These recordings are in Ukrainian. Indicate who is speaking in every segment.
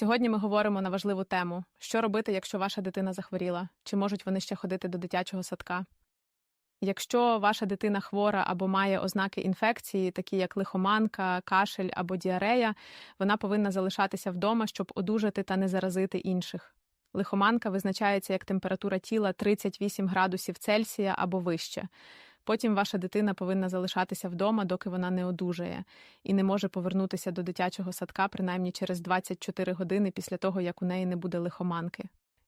Speaker 1: Сьогодні ми говоримо на важливу тему: що робити, якщо ваша дитина захворіла, чи можуть вони ще ходити до дитячого садка? Якщо ваша дитина хвора або має ознаки інфекції, такі як лихоманка, кашель або діарея, вона повинна залишатися вдома, щоб одужати та не заразити інших. Лихоманка визначається як температура тіла 38 градусів Цельсія або вище. Потім ваша дитина повинна залишатися вдома, доки вона не одужає, і не може повернутися до дитячого садка принаймні через 24 години після того, як у неї не буде лихоманки.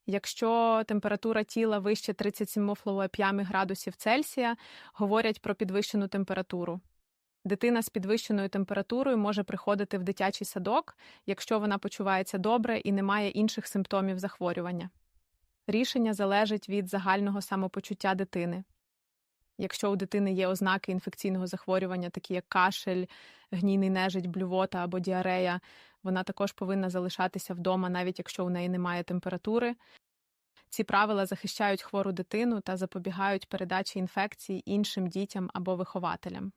Speaker 1: Якщо температура тіла вище 37,5 градусів Цельсія, говорять про підвищену температуру. Дитина з підвищеною температурою може приходити в дитячий садок, якщо вона почувається добре і не має інших симптомів захворювання. Рішення залежить від загального самопочуття дитини. Якщо у дитини є ознаки інфекційного захворювання, такі як кашель, гнійний нежить, блювота або діарея, вона також повинна залишатися вдома, навіть якщо у неї немає температури. Ці правила захищають хвору дитину та запобігають передачі інфекцій іншим дітям або вихователям.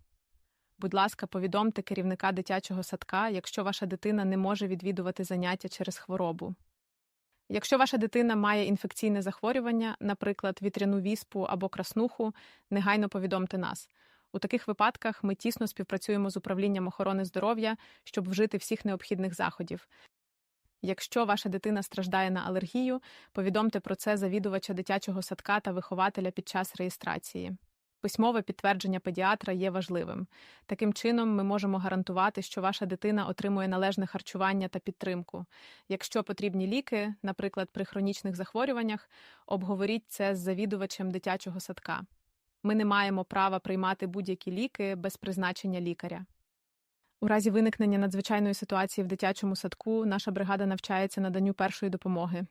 Speaker 1: Будь ласка, повідомте керівника дитячого садка, якщо ваша дитина не може відвідувати заняття через хворобу. Якщо ваша дитина має інфекційне захворювання, наприклад, вітряну віспу або краснуху, негайно повідомте нас. У таких випадках ми тісно співпрацюємо з управлінням охорони здоров'я, щоб вжити всіх необхідних заходів. Якщо ваша дитина страждає на алергію, повідомте про це завідувача дитячого садка та вихователя під час реєстрації. Письмове підтвердження педіатра є важливим. Таким чином, ми можемо гарантувати, що ваша дитина отримує належне харчування та підтримку. Якщо потрібні ліки, наприклад, при хронічних захворюваннях, обговоріть це з завідувачем дитячого садка. Ми не маємо права приймати будь-які ліки без призначення лікаря. У разі виникнення надзвичайної ситуації в дитячому садку наша бригада навчається наданню першої допомоги.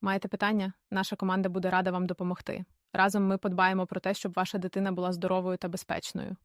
Speaker 1: Маєте питання? Наша команда буде рада вам допомогти. Разом ми подбаємо про те, щоб ваша дитина була здоровою та безпечною.